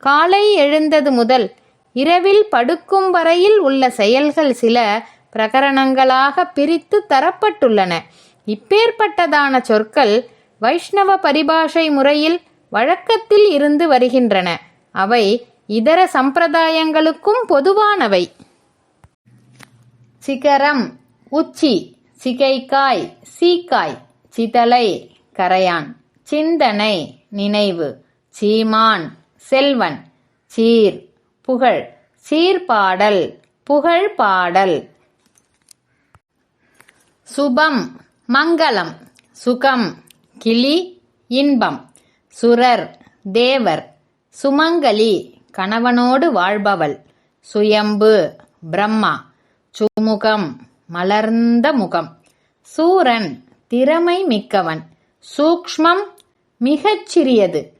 காலை எழுந்தது முதல் இரவில் படுக்கும் வரையில் உள்ள செயல்கள் சில பிரகரணங்களாக பிரித்து தரப்பட்டுள்ளன. இப்பேற்பட்டதான சொற்கள் வைஷ்ணவ பரிபாஷை முறையில் வழக்கத்தில் இருந்து வருகின்றன. அவை இதர சம்பிரதாயங்களுக்கும் பொதுவானவை. சிகரம் உச்சி சிகைக்காய் சீக்காய் சிதலை கரையான் சிந்தனை நினைவு சீமான் செல்வன் சீர் புகழ். சீர்பாடல் புகழ் பாடல். சுபம் மங்களம். சுகம் கிளி இன்பம். சுரர் தேவர். சுமங்கலி கணவனோடு வாழ்பவள். சுயம்பு பிரம்மா. சுமுகம் மலர்ந்த முகம். சூரன் திறமை மிக்கவன். சூக்ஷ்மம் மிகச் சிறியது